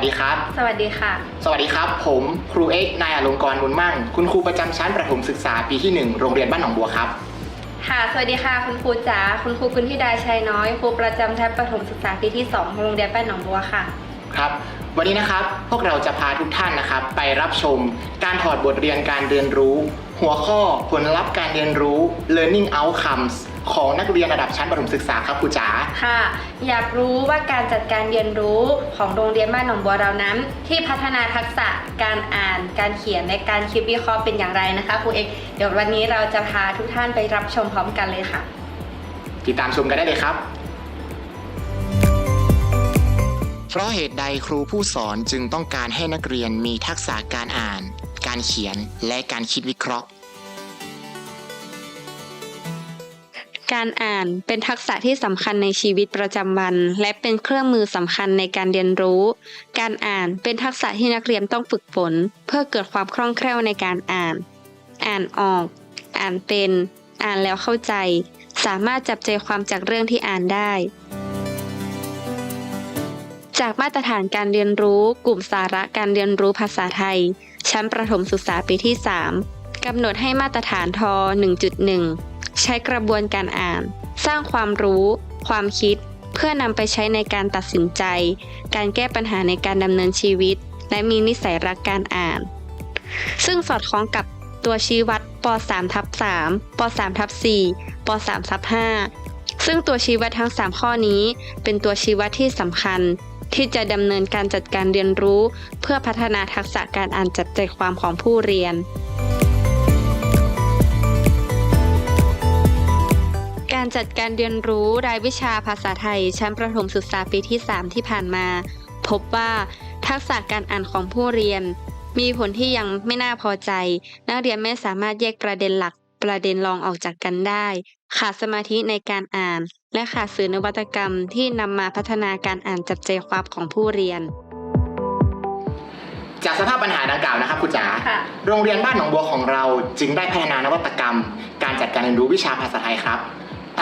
สดีครับ สวัสดีค่ะ สวัสดีครับ ผมครูเอกนายอลงกรณ์บุญมั่ง คุณครูประจำชั้นประถมศึกษาปีที่ 1 โรงเรียนบ้านหนองบัวครับ ค่ะ สวัสดีค่ะ คุณครูจ๋า คุณครูกุณธิดาชัยน้อย ครูประจำชั้นประถมศึกษาปีที่2โรงเรียนบ้านหนองบัวค่ะ ครับ วันนี้นะครับพวกเราจะพาทุกท่านนะครับ ไปรับชม การถอดบทเรียนการเรียนรู้ หัวข้อผลลัพธ์การเรียนรู้ learning outcomes ของนักเรียนระดับชั้นประถมศึกษาครับครูจ๋าค่ะ อยากรู้ว่าการจัดการเรียนรู้ของโรงเรียนบ้านหนองบัวเรานั้น ที่พัฒนาทักษะการอ่าน การเขียนในการคิดวิเคราะห์เป็นอย่างไรนะคะครูเอกเดี๋ยววันนี้เราจะพาทุกท่านไปรับชมพร้อมกันเลยค่ะ ติดตามชมกันได้เลยครับ เพราะเหตุใดครูผู้สอนจึงต้องการให้นักเรียนมีทักษะการอ่าน การเขียนและการคิดวิเคราะห์ การอ่านเป็นทักษะที่สำคัญในชีวิตประจำวัน และเป็นเครื่องมือสำคัญในการเรียนรู้ การอ่านเป็นทักษะที่นักเรียนต้องฝึกฝน เพื่อเกิดความคล่องแคล่วในการอ่าน อ่านออก อ่านเป็น อ่านแล้วเข้าใจ สามารถจับใจความจากเรื่องที่อ่านได้ จากมาตรฐานการเรียนรู้กลุ่มสาระการเรียนรู้ภาษาไทย ชั้นประถมศึกษาปีที่ 3กำหนดให้มาตรฐานท 1.1 ใช้กระบวนการอ่าน สร้างความรู้ ความคิด เพื่อนำไปใช้ในการตัดสินใจ การแก้ปัญหาในการดำเนินชีวิต และมีนิสัยรักการอ่าน ซึ่งสอดคล้องกับตัวชี้วัดป .3 ทับ3ป .3 ทับ4ป .3 ทับ5ซึ่งตัวชี้วัดทั้ง 3 ข้อนี้ เป็นตัวชี้วัดที่สำคัญ ที่จะดำเนินการจัดการเรียนรู้ เพื่อพัฒนาทักษะการอ่านจับใจความของผู้เรียน จัดการเรียนรู้รายวิชาภาษาไทย ชั้นประถมศึกษาปีที่ 3 ที่ผ่านมา พบว่าทักษะการอ่านของผู้เรียน มีผลที่ยังไม่น่าพอใจ นักเรียนไม่สามารถแยกประเด็นหลักประเด็นรองออกจากกันได้ ขาดสมาธิในการอ่าน และขาดสื่อนวัตกรรมที่นำมาพัฒนาการอ่านจับใจความของผู้เรียนจากสภาพปัญหาดังกล่าวนะครับครูจ๋าค่ะโรงเรียนบ้านหนองบัวของเราจึงได้พัฒนานวัตกรรม การจัดการเรียนรู้วิชาภาษาไทยครับ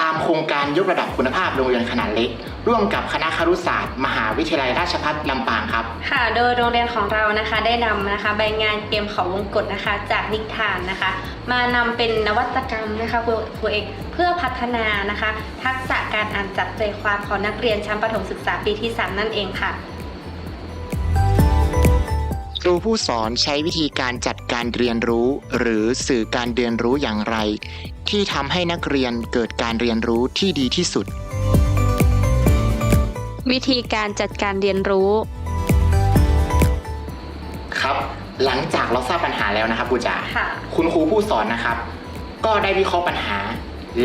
ตามโครงการยกระดับคุณภาพโรงเรียนขนาดเล็ก ร่วมกับคณะครุศาสตร์ มหาวิทยาลัยราชภัฏลำปางครับ ค่ะ โดยโรงเรียนของเรานะคะได้นำนะคะใบงานเกมเขาวงกตนะคะ จากนิทานนะคะ มานำเป็นนวัตกรรมนะคะครูครูเอกเพื่อพัฒนานะคะ ทักษะการอ่านจับใจความของนักเรียนชั้นประถมศึกษาปีที่ 3 นั่นเองค่ะ รูผู้สอนใช้วิธีการจัดการเรียนรู้ หรือสื่อการเรียนรู้อย่างไร ที่ทำให้นักเรียนเกิดการเรียนรู้ที่ดีที่สุด วิธีการจัดการเรียนรู้ ครับ หลังจากเราทราบปัญหาแล้วนะครับครูจ๋าค่ะ คุณครูผู้สอนนะครับ ก็ได้วิเคราะห์ปัญหา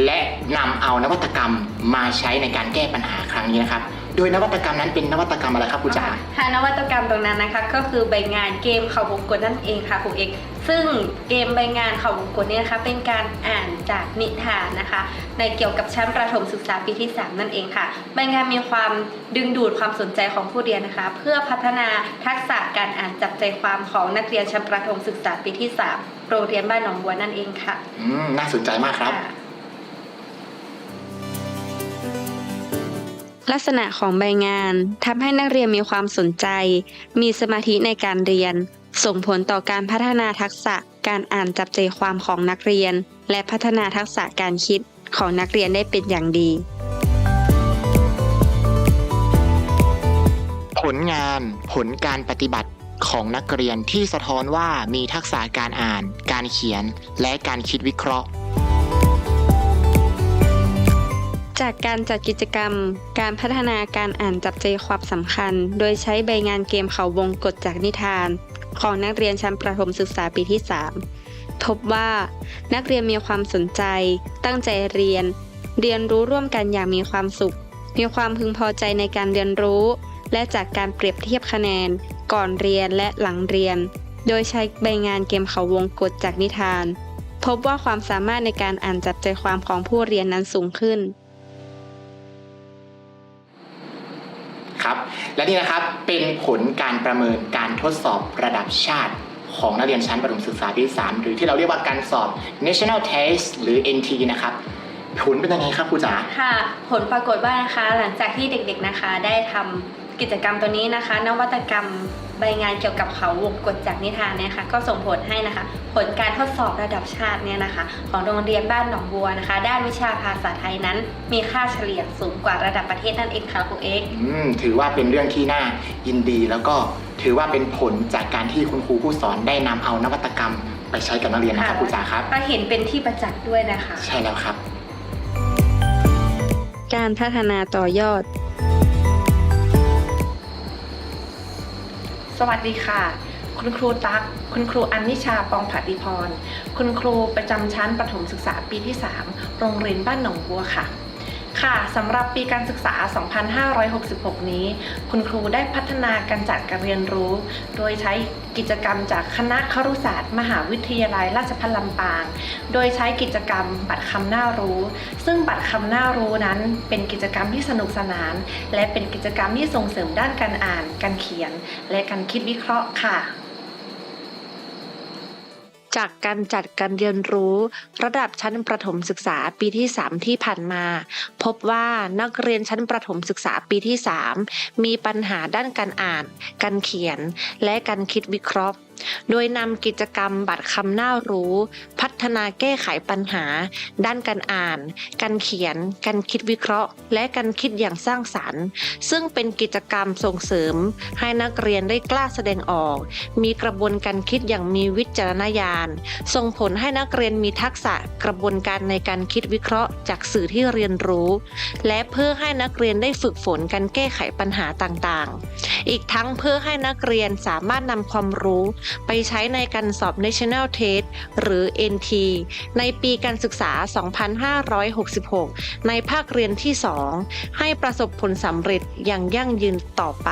และนำเอานวัตกรรมมาใช้ในการแก้ปัญหาครั้งนี้นะครับ โดยนวัตกรรมนั้นเป็นนวัตกรรมอะไรครับครูจ๋า ค่ะนวัตกรรมตรงนั้นนะคะ ก็คือใบงานเกมเขาวงกตนั่นเองค่ะครูเอกซึ่งเกมใบงานเขาวงกตเนี่ยนะคะเป็นการอ่านจากนิทานนะคะ ในเกี่ยวกับชั้นประถมศึกษาปีที่ 3 นั่นเองค่ะ ใบงานมีความดึงดูดความสนใจของผู้เรียนนะคะ เพื่อพัฒนาทักษะการอ่านจับใจความของนักเรียนชั้นประถมศึกษาปีที่ 3 โรงเรียนบ้านหนองบัวนั่นเองค่ะ อืม น่าสนใจมากครับ ค่ะ ลักษณะของใบงานทำให้นักเรียนมีความสนใจ มีสมาธิในการเรียน ส่งผลต่อการพัฒนาทักษะการอ่านจับใจความของนักเรียน และพัฒนาทักษะการคิดของนักเรียนได้เป็นอย่างดี ผลงานผลการปฏิบัติของนักเรียนที่สะท้อนว่ามีทักษะการอ่าน การเขียน และการคิดวิเคราะห์ จากการจัดกิจกรรม การพัฒนาการอ่านจับใจความสำคัญ โดยใช้ใบงานเกมเขาวงกฎจากนิทาน ของนักเรียนชั้นประถมศึกษาปีที่ 3 พบว่า นักเรียนมีความสนใจ ตั้งใจเรียน เรียนรู้ร่วมกันอย่างมีความสุข มีความพึงพอใจในการเรียนรู้ และจากการเปรียบเทียบคะแนน ก่อนเรียนและหลังเรียน โดยใช้ใบงานเกมเขาวงกฎจากนิทาน พบว่าความสามารถในการอ่านจับใจความของผู้เรียนนั้นสูงขึ้น และนี่นะครับเป็นผลการประเมินการทดสอบระดับชาติของนักเรียนชั้นประถมศึกษาปีที่3หรือที่เราเรียกว่าการสอบ National Test หรือ NT นะครับผลเป็นยังไงครับครูจ๋าค่ะ ผลปรากฏว่านะคะหลังจากที่เด็กๆนะคะได้ทำกิจกรรมตัวนี้นะคะ นวัตกรรม ใบงานเกี่ยวกับเขาวงกฎจากนิทานเนี่ยค่ะก็ส่งผลให้นะคะ ผลการทดสอบระดับชาติเนี่ยนะคะ ของโรงเรียนบ้านหนองบัวนะคะ ด้านวิชาภาษาไทยนั้น มีค่าเฉลี่ยสูงกว่าระดับประเทศนั่นเองค่ะครูเอ็กซ์อืมถือว่าเป็นเรื่องที่น่ายินดี แล้วก็ถือว่าเป็นผลจากการที่คุณครูผู้สอนได้นำเอานวัตกรรม ไปใช้กับนักเรียนนะครับค่ะครูจ๋าครับก็เห็นเป็นที่ประจักษ์ด้วยนะคะ ใช่แล้วครับ การพัฒนาต่อยอด สวัสดีค่ะ คุณครูตั๊กคุณครูอัญนิชาปองผาติพร คุณครูประจำชั้นประถมศึกษาปีที่ 3 โรงเรียนบ้านหนองบัวค่ะ ค่ะสำหรับปีการศึกษา 2566 นี้ คุณครูได้พัฒนาการจัดการเรียนรู้ โดยใช้กิจกรรมจากคณะครุศาสตร์ มหาวิทยาลัยราชภัฏลำปาง โดยใช้กิจกรรมบัตรคำหน้ารู้ ซึ่งบัตรคำหน้ารู้นั้น เป็นกิจกรรมที่สนุกสนาน และเป็นกิจกรรมที่ส่งเสริมด้านการอ่าน การเขียน และการคิดวิเคราะห์ค่ะ จากการจัดการเรียนรู้ ระดับชั้นประถมศึกษาปีที่ 3 ที่ผ่านมา พบว่านักเรียนชั้นประถมศึกษาปีที่ 3 มีปัญหาด้านการอ่าน การเขียน และการคิดวิเคราะห์ โดยนำกิจกรรมบัตรคำหน้ารู้ พัฒนาแก้ไขปัญหา ด้านการอ่าน การเขียน การคิดวิเคราะห์ และการคิดอย่างสร้างสรรค์ ซึ่งเป็นกิจกรรมส่งเสริม ให้นักเรียนได้กล้าแสดงออก มีกระบวนการคิดอย่างมีวิจารณญาณ ส่งผลให้นักเรียนมีทักษะกระบวนการในการคิดวิเคราะห์ จากสื่อที่เรียนรู้ และเพื่อให้นักเรียนได้ฝึกฝนการแก้ไขปัญหาต่างๆ อีกทั้งเพื่อให้นักเรียนสามารถนำความรู้ไปใช้ในการสอบ National Test หรือ NT ในปีการศึกษา 2566 ในภาคเรียนที่ 2 ให้ประสบผลสำเร็จอย่างยั่งยืนต่อไป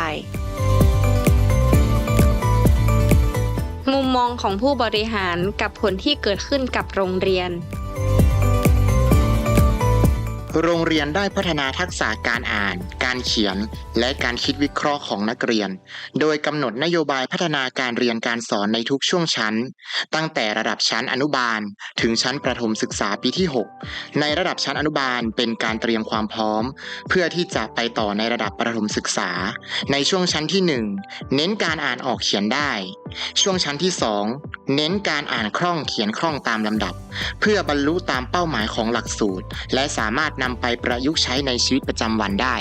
มุมมองของผู้บริหารกับผลที่เกิดขึ้นกับโรงเรียน โรงเรียนได้พัฒนาทักษะการอ่าน การเขียน และการคิดวิเคราะห์ของนักเรียน โดยกำหนดนโยบายพัฒนาการเรียนการสอนในทุกช่วงชั้น ตั้งแต่ระดับชั้นอนุบาล ถึงชั้นประถมศึกษาปีที่ 6 ในระดับชั้นอนุบาลเป็นการเตรียมความพร้อม เพื่อที่จะไปต่อในระดับประถมศึกษา ในช่วงชั้นที่ 1 เน้นการอ่านออกเขียนได้ ช่วงชั้นที่ 2 เน้นการอ่านคล่องเขียนคล่องตามลำดับ เพื่อบรรลุตามเป้าหมายของหลักสูตร และสามารถนำไปประยุกต์ใช้ในชีวิตประจำวันได้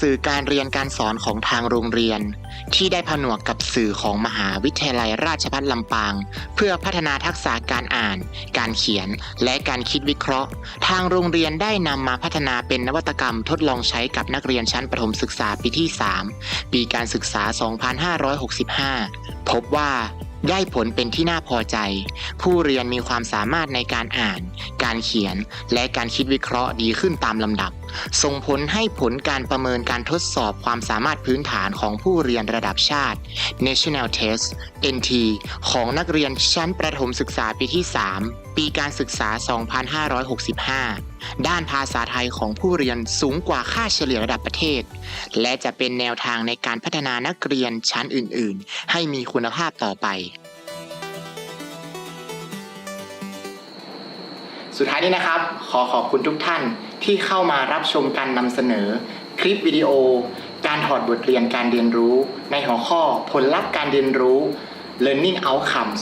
สื่อการเรียนการสอนของทางโรงเรียน ที่ได้ผนวกกับสื่อของมหาวิทยาลัยราชภัฏลำปาง เพื่อพัฒนาทักษะการอ่าน การเขียน และการคิดวิเคราะห์ ทางโรงเรียนได้นำมาพัฒนาเป็นนวัตกรรมทดลองใช้กับนักเรียนชั้นประถมศึกษาปีที่ 3 ปีการศึกษา 2565 พบว่าได้ผลเป็นที่น่าพอใจ ผู้เรียนมีความสามารถในการอ่าน การเขียน และการคิดวิเคราะห์ดีขึ้นตามลำดับ ส่งผลให้ผลการประเมินการทดสอบความสามารถพื้นฐานของผู้เรียนระดับชาติ National Test NT ของนักเรียนชั้นประถมศึกษาปีที่ 3 ปีการศึกษา 2565 ด้านภาษาไทยของผู้เรียนสูงกว่าค่าเฉลี่ยระดับประเทศ และจะเป็นแนวทางในการพัฒนานักเรียนชั้นอื่น ๆ ให้มีคุณภาพต่อไป สุดท้ายนี้นะครับ ขอขอบคุณทุกท่านที่เข้ามารับชมการนำเสนอ คลิปวิดีโอ การถอดบทเรียนการเรียนรู้ ในหัวข้อผลลัพธ์การเรียนรู้ learning outcomes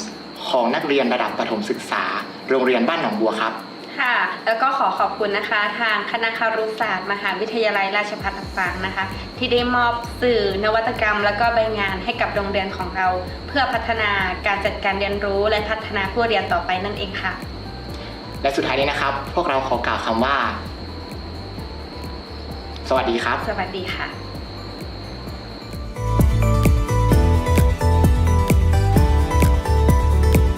ของนักเรียนระดับประถมศึกษา โรงเรียนบ้านหนองบัวครับ ค่ะ แล้วก็ขอขอบคุณนะคะ ทางคณะครุศาสตร์ มหาวิทยาลัยราชภัฏลำปางนะคะ ที่ได้มอบสื่อนวัตกรรม แล้วก็ใบงานให้กับโรงเรียนของเรา เพื่อพัฒนาการจัดการเรียนรู้และพัฒนาผู้เรียนต่อไปนั่นเองค่ะ และสุดท้ายนี้นะครับ พวกเราขอกล่าวคำว่า สวัสดีครับ สวัสดีค่ะ